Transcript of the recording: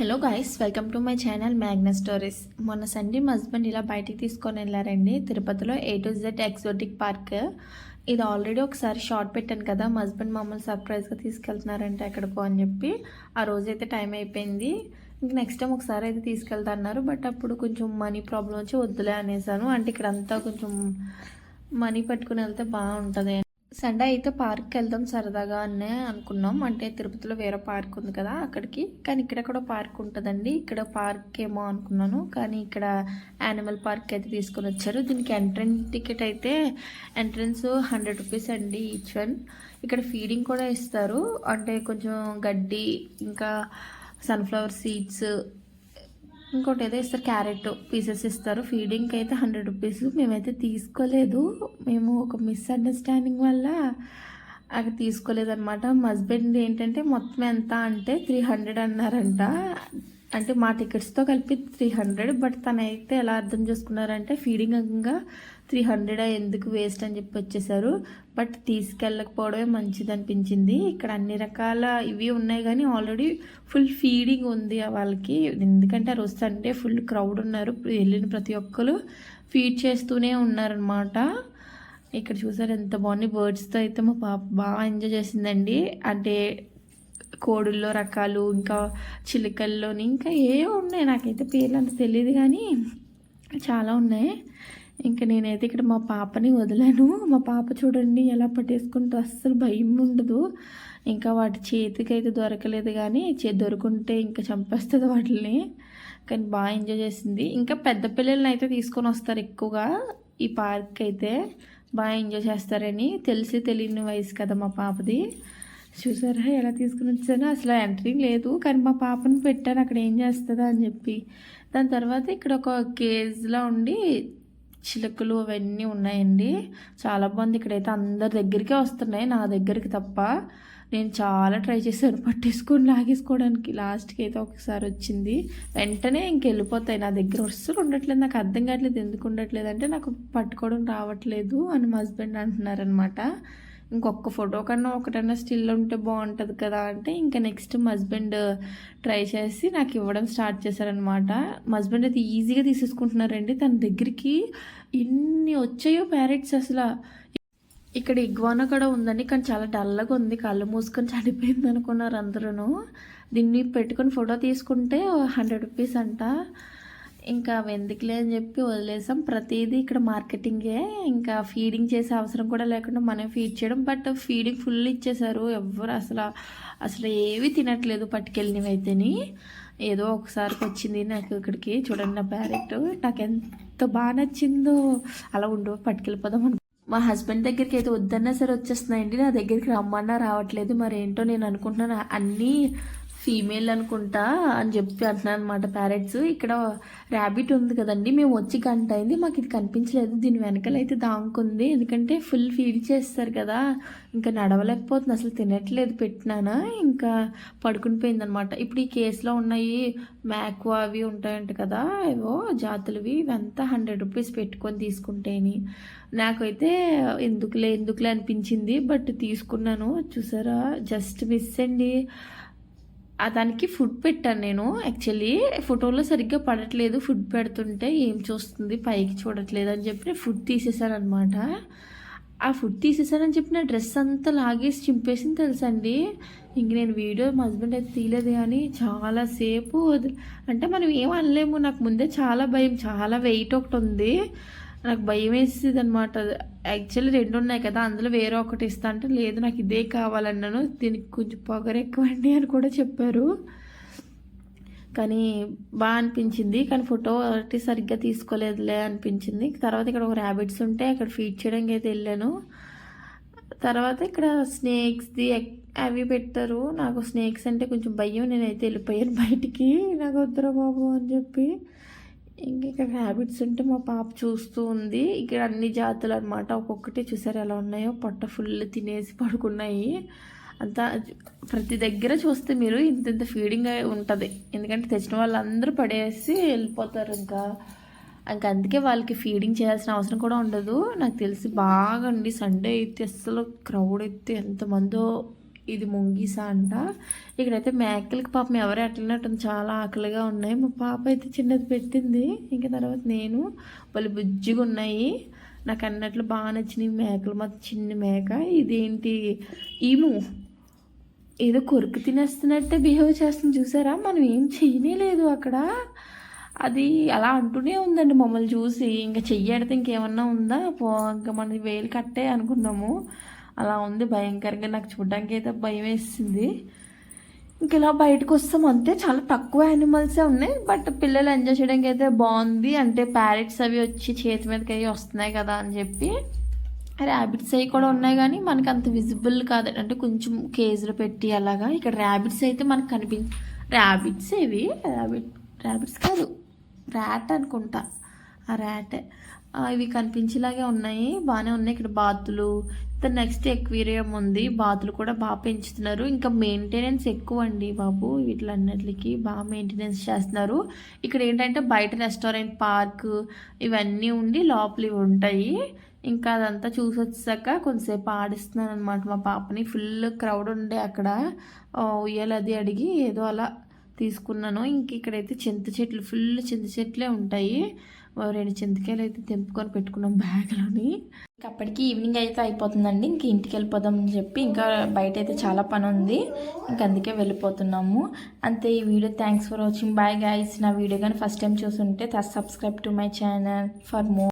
Hello guys welcome to my channel Magnus stories మొన్న Sunday మా husband ఇలా బయటికి తీసుకొని వెళ్ళారండి. తిరుపతిలో A to Z exotic park ఇది ఆల్రెడీ ఒకసారి షార్ట్ పెట్టాను కదా. మా హస్బెండ్ మమ్మల్ని సర్ప్రైజ్గా తీసుకెళ్తున్నారంటే ఎక్కడికో అని చెప్పి. ఆ రోజైతే టైం అయిపోయింది. ఇంక నెక్స్ట్ టైం ఒకసారి అయితే తీసుకెళ్తా అన్నారు. బట్ అప్పుడు కొంచెం మనీ ప్రాబ్లం వచ్చి వద్దులే అనేసాను. అంటే ఇక్కడ అంతా కొంచెం మనీ పట్టుకుని వెళ్తే బాగుంటుంది సండే అయితే పార్క్కి వెళ్దాం సరదాగా అనే అనుకున్నాం. అంటే తిరుపతిలో వేరే పార్క్ ఉంది కదా అక్కడికి. కానీ ఇక్కడ కూడా పార్క్ ఉంటుందండి. ఇక్కడ పార్క్ ఏమో అనుకున్నాను. కానీ ఇక్కడ యానిమల్ పార్క్ అయితే తీసుకొని వచ్చారు. దీనికి ఎంట్రన్స్ టికెట్ అయితే ఎంట్రన్స్ హండ్రెడ్ రూపీస్ అండి ఈచ్ వన్. ఇక్కడ ఫీడింగ్ కూడా ఇస్తారు. అంటే కొంచెం గడ్డి ఇంకా సన్ఫ్లవర్ సీడ్స్ ఇంకోటి ఏదో ఇస్తారు క్యారెట్ పీసెస్ ఇస్తారు. ఫీడింగ్కి అయితే హండ్రెడ్ రూపీస్. మేమైతే తీసుకోలేదు. మేము ఒక మిస్అండర్స్టాండింగ్ వల్ల అది తీసుకోలేదన్నమాట. హస్బెండ్ ఏంటంటే మొత్తం ఎంత అంటే త్రీ హండ్రెడ్ అన్నారంట. అంటే మా టికెట్స్తో కలిపి త్రీ హండ్రెడ్ బట్ తనైతే ఎలా అర్థం చేసుకున్నారంటే ఫీడింగ్ అంగా త్రీ హండ్రెడ్ ఎందుకు వేస్ట్ అని చెప్పి వచ్చేసారు. బట్ తీసుకెళ్ళకపోవడమే మంచిది అనిపించింది. ఇక్కడ అన్ని రకాల ఇవి ఉన్నాయి కానీ ఆల్రెడీ ఫుల్ ఫీడింగ్ ఉంది వాళ్ళకి. ఎందుకంటే ఆ రోజు సండే ఫుల్ క్రౌడ్ ఉన్నారు. వెళ్ళిన ప్రతి ఒక్కరు ఫీడ్ చేస్తూనే ఉన్నారనమాట ఇక్కడ చూసారు ఎంత బాగుంది. బర్డ్స్తో అయితే మా పాప బాగా ఎంజాయ్ చేసిందండి. అంటే కోడుల్లో రకాలు ఇంకా చిలుకల్లోని ఇంకా ఏవో ఉన్నాయి. నాకైతే పేర్లు అంత తెలియదు కానీ చాలా ఉన్నాయి. ఇంకా నేనైతే ఇక్కడ మా పాపని వదిలాను. మా పాప చూడండి ఎలా పట్టేసుకుంటూ అస్సలు భయం ఉండదు. ఇంకా వాటి చేతికి అయితే దొరకలేదు కానీ చే దొరుకుంటే ఇంకా చంపేస్తుంది వాటిని కానీ బాగా ఎంజాయ్ చేసింది. ఇంకా పెద్ద పిల్లల్ని అయితే తీసుకొని వస్తారు ఎక్కువగా ఈ పార్క్ అయితే. బాగా ఎంజాయ్ చేస్తారని తెలిసి తెలియని వయసు కదా మా పాపది. చూసారా? ఎలా తీసుకుని వచ్చానో అసలు ఎంట్రీ లేదు. కానీ మా పాపను పెట్టాను. అక్కడ ఏం చేస్తుందా అని చెప్పి. దాని తర్వాత ఇక్కడ ఒక కేజ్లో ఉండి చిలుకలు అవన్నీ ఉన్నాయండి. చాలా బాగుంది. ఇక్కడైతే అందరి దగ్గరికే వస్తున్నాయి. నా దగ్గరికి తప్ప నేను చాలా ట్రై చేశాను. పట్టేసుకొని లాగేసుకోవడానికి. లాస్ట్కి అయితే ఒకసారి వచ్చింది. వెంటనే ఇంకెళ్ళిపోతాయి నా దగ్గర వస్తువులు ఉండట్లేదు. నాకు అర్థం కావట్లేదు. ఎందుకు ఉండట్లేదు అంటే నాకు పట్టుకోవడం రావట్లేదు అని మా హస్బెండ్ అంటున్నారనమాట ఇంకొక ఫోటో కన్నా ఒకటన్నా స్టిల్ ఉంటే బాగుంటుంది కదా అంటే ఇంకా నెక్స్ట్ మా హస్బెండ్ ట్రై చేసి నాకు ఇవ్వడం స్టార్ట్ చేశారనమాట మా హస్బెండ్ అయితే ఈజీగా తీసేసుకుంటున్నారండి. తన దగ్గరికి ఎన్ని వచ్చాయో ప్యారెట్స్ అసలు. ఇక్కడ ఇగ్వానా కూడా ఉందండి. కానీ చాలా డల్గా ఉంది. కళ్ళు మూసుకొని చనిపోయింది అనుకున్నారు అందరూ దీన్ని పెట్టుకొని ఫోటో తీసుకుంటే హండ్రెడ్ రూపీస్ అంట. ఇంకా వెందుకులే అని చెప్పి వదిలేసాం. ప్రతిదీ ఇక్కడ మార్కెటింగే. ఇంకా ఫీడింగ్ చేసే అవసరం కూడా లేకుండా మనం ఫీడ్ చేయడం. బట్ ఫీడింగ్ ఫుల్ ఇచ్చేసారు ఎవరు అసలు అసలు ఏవి తినట్లేదు పట్టుకెళ్ళినవి అయితేని. ఏదో ఒకసారికి వచ్చింది నాకు ఇక్కడికి. చూడండి నా ప్యారెట్. నాకు ఎంత బాగా నచ్చిందో. అలా ఉండు పట్టుకెళ్ళిపోదాం అనుకో. మా హస్బెండ్ దగ్గరికి అయితే వద్దన్నా సరే వచ్చేస్తున్నాయండి. నా దగ్గరికి రమ్మన్నా రావట్లేదు. మరి ఏంటో నేను అనుకుంటున్నాను. అన్నీ ఫీమేల్ అనుకుంటా అని చెప్పి అంటున్నాను అనమాట ప్యారెట్స్ ఇక్కడ ర్యాబిట్ ఉంది కదండి మేము వచ్చి గంట అయింది మాకు ఇది కనిపించలేదు. దీని వెనకాల అయితే దాంకుంది ఎందుకంటే ఫుల్ ఫీడ్ చేస్తారు కదా ఇంకా నడవలేకపోతుంది. అసలు తినట్లేదు పెట్టినానా ఇంకా పడుకునిపోయింది అనమాట ఇప్పుడు ఈ కేసులో ఉన్నాయి మ్యాక్వా అవి ఉంటాయంట కదా ఏవో జాతులవి ఇవంతా హండ్రెడ్ రూపీస్ పెట్టుకొని తీసుకుంటేని. నాకైతే ఎందుకులే ఎందుకులే అనిపించింది బట్ తీసుకున్నాను. చూసారా? జస్ట్ మిస్ అండి. దానికి ఫుడ్ పెట్టాను నేను. యాక్చువల్లీ ఫోటోలో సరిగ్గా పడట్లేదు. ఫుడ్ పెడుతుంటే ఏం చూస్తుంది? పైకి చూడట్లేదు అని చెప్పి ఫుడ్ తీసేసాను అనమాట ఆ ఫుడ్ తీసేసానని చెప్పి నా డ్రెస్ అంతా లాగేసి చింపేసింది తెలుసండి. ఇంక నేను వీడియో మా హస్బెండ్ అయితే తీయలేదు కానీ చాలాసేపు అంటే మనం ఏం అనలేము. నాకు ముందే చాలా భయం చాలా వెయిట్ ఒకటి ఉంది. నాకు భయం వేసేది అనమాట యాక్చువల్లీ రెండు ఉన్నాయి కదా అందులో వేరే ఒకటి ఇస్తా అంటే లేదు నాకు ఇదే కావాలన్నాను. దీనికి కొంచెం పొగరు ఎక్కువండి అని కూడా చెప్పారు. కానీ బాగా అనిపించింది. కానీ ఫోటో ఒకటి సరిగ్గా తీసుకోలేదులే అనిపించింది. తర్వాత ఇక్కడ ఒక ర్యాబిట్స్ ఉంటే అక్కడ ఫీడ్ చేయడానికి అయితే వెళ్ళాను. తర్వాత ఇక్కడ స్నేక్స్ది అవి పెట్టారు. నాకు స్నేక్స్ అంటే కొంచెం భయం. నేనైతే వెళ్ళిపోయాను బయటికి. నాకు వద్దురా బాబు అని చెప్పి. ఇంక ఇక్కడ హ్యాబిట్స్ ఉంటే మా పాప చూస్తూ ఉంది. ఇక్కడ అన్ని జాతులు అనమాట ఒక్కొక్కటి చూసారు ఎలా ఉన్నాయో? పొట్ట ఫుల్ తినేసి పడుకున్నాయి. అంతా ప్రతి దగ్గర చూస్తే మీరు ఇంత ఇంత ఫీడింగ్ ఉంటుంది. ఎందుకంటే తెచ్చిన వాళ్ళందరూ పడేసి వెళ్ళిపోతారు ఇంకా. ఇంకా అందుకే వాళ్ళకి ఫీడింగ్ చేయాల్సిన అవసరం కూడా ఉండదు. నాకు తెలిసి బాగా అండి. సండే అయితే అస్సలు క్రౌడ్ అయితే ఎంతమందో ఇది ముంగీసా అంట. ఇక్కడైతే మేకలకి పాపం ఎవరు ఎట్లనట్టు చాలా ఆకలిగా ఉన్నాయి. మా పాప అయితే చిన్నది పెట్టింది. ఇంకా తర్వాత నేను వాళ్ళు బుజ్జిగా ఉన్నాయి. నాకు అన్నట్లు బాగా నచ్చినాయి మేకలు. మాత్రం చిన్న మేక. ఇదేంటి? ఈము. ఏదో కొరుకు తినేస్తున్నట్టే బిహేవ్ చేస్తుంది. చూసారా? మనం ఏం చెయ్యనే లేదు అక్కడ. అది అలా అంటూనే ఉందండి మమ్మల్ని చూసి. ఇంకా చెయ్యాడితే ఇంకేమన్నా ఉందా? పో ఇంకా మన వేలు కట్టే అనుకున్నాము. అలా ఉంది భయంకరంగా. నాకు చూడడానికి అయితే భయం వేసింది. ఇంక ఇలా బయటకు వస్తాం అంతే. చాలా తక్కువ యానిమల్సే ఉన్నాయి బట్ పిల్లలు ఎంజాయ్ చేయడానికి అయితే బాగుంది. అంటే ప్యారెట్స్ అవి వచ్చి చేతి మీదకి అవి వస్తున్నాయి కదా అని చెప్పి. ర్యాబిట్స్ అవి కూడా ఉన్నాయి కానీ మనకు అంత విజిబుల్ కాదు. అంటే కొంచెం కేజీలో పెట్టి అలాగా. ఇక్కడ ర్యాబిట్స్ అయితే మనకు కనిపించ ర్యాబిట్స్ ఇవి ర్యాబిట్ ర్యాబిట్స్ కాదు. ర్యాట్ అనుకుంటా. ఆ ర్యాట్ ఇవి కనిపించేలాగే ఉన్నాయి. బాగానే ఉన్నాయి. ఇక్కడ బాతులు. నెక్స్ట్ ఎక్వేరియం ఉంది. బాతులు కూడా బాగా పెంచుతున్నారు. ఇంకా మెయింటెనెన్స్ ఎక్కువ అండి బాబు. వీటిలన్నిటికి బాగా మెయింటెనెన్స్ చేస్తున్నారు. ఇక్కడ ఏంటంటే బయట రెస్టారెంట్ పార్క్ ఇవన్నీ ఉండి లోపలి ఉంటాయి. ఇంకా అదంతా చూసి వచ్చాక కొంతసేపు ఆడిస్తున్నాను అనమాట మా పాపని. ఫుల్ క్రౌడ్ ఉండే అక్కడ. ఉయ్యాలది ఉయ్యాల అది అడిగి ఏదో అలా తీసుకున్నాను ఇంక ఇక్కడైతే చింత చెట్లు ఫుల్ చింత చెట్లే ఉంటాయి. ఓ రెండు చింతకాయలు అయితే తెంపుకొని పెట్టుకున్నాం బ్యాగ్లోని. అప్పటికి ఈవినింగ్ అయితే అయిపోతుందండి. ఇంక ఇంటికి వెళ్ళిపోదాం అని చెప్పి ఇంకా బయట అయితే చాలా పని ఉంది. ఇంక అందుకే వెళ్ళిపోతున్నాము. అంతే ఈ video. Thanks for watching bye guys నా వీడియో కానీ ఫస్ట్ టైం చూస్తుంటే subscribe to my channel for more